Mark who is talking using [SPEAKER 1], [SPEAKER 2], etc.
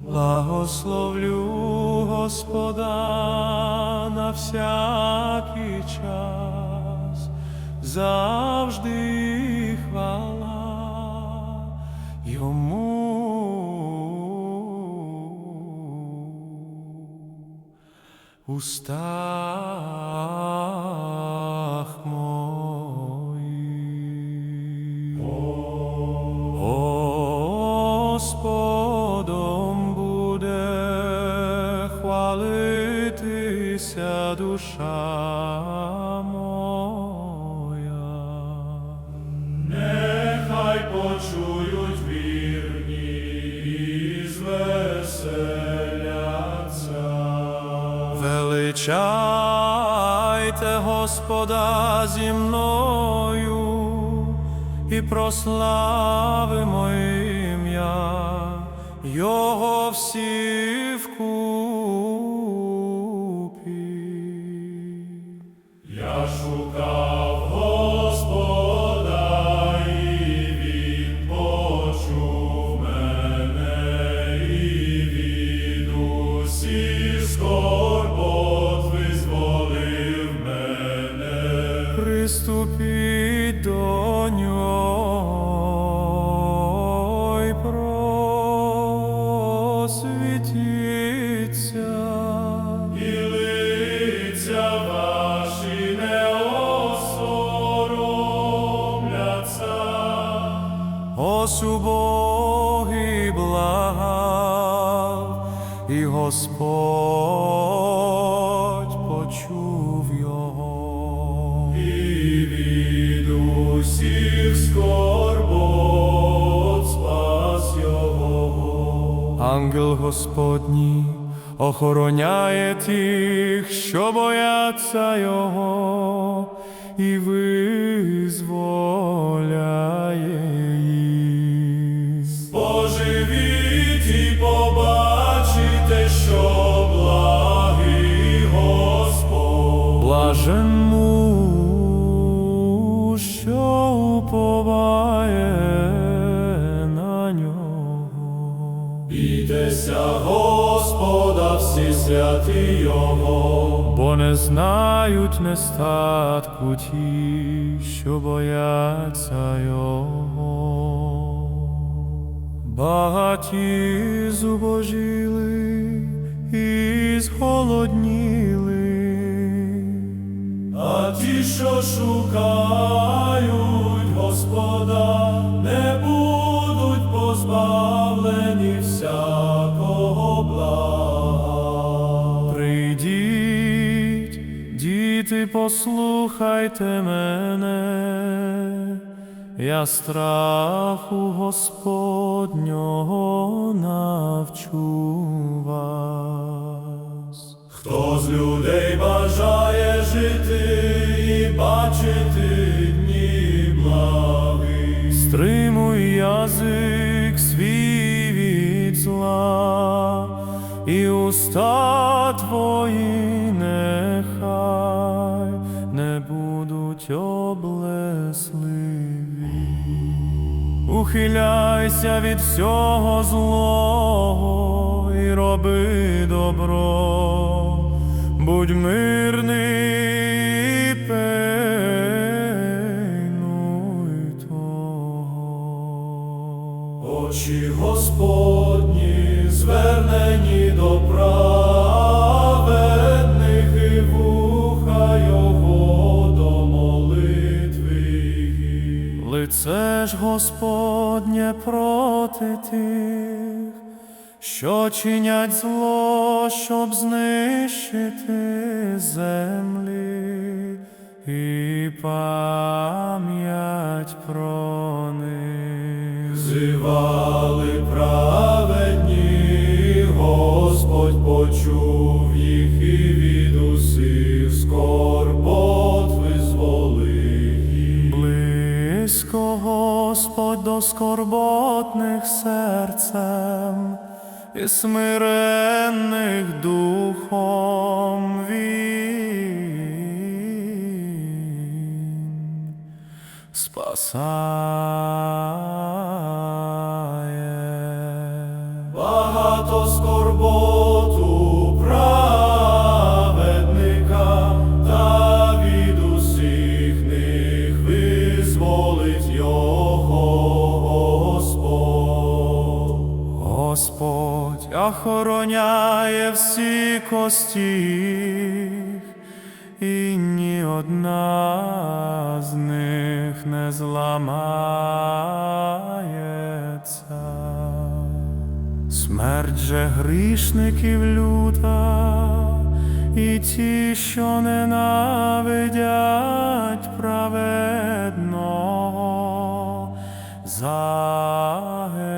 [SPEAKER 1] Благословлю Господа на всякий час, завжди устах моїх. Господом буде хвалитися душа Величайте Господа зі мною і прославимо ім'я Його всі вкупі. Господь почув його. І від усіх скорбот спас його. Ангел Господній охороняє тих, що бояться його, і визволяє Бійтеся Господа, всі святі Його, бо не знають нестатку ті, що бояться Його. Багаті зубожіли і зголодніли, а ті, що шукають Господа, послухайте мене, я страху Господнього навчу вас. Хто з людей бажає жити і бачити дні благи, стримуй язик свій від зла, і уста твої нехай не будуть облесливі. Ухиляйся від всього злого і роби добро, будь мирний, і пильнуй того. Очі Господні звернені до Лице ж Господнє проти тих, що чинять зло, щоб знищити землі і пам'ять про них. Зивали праведні, Господь почув скорботних серцем і смиренних духом він спасає. охороняє всі кості, і ні одна з них не зламається. Смерть же грішників люта, і ті, що ненавидять праведного. загиб.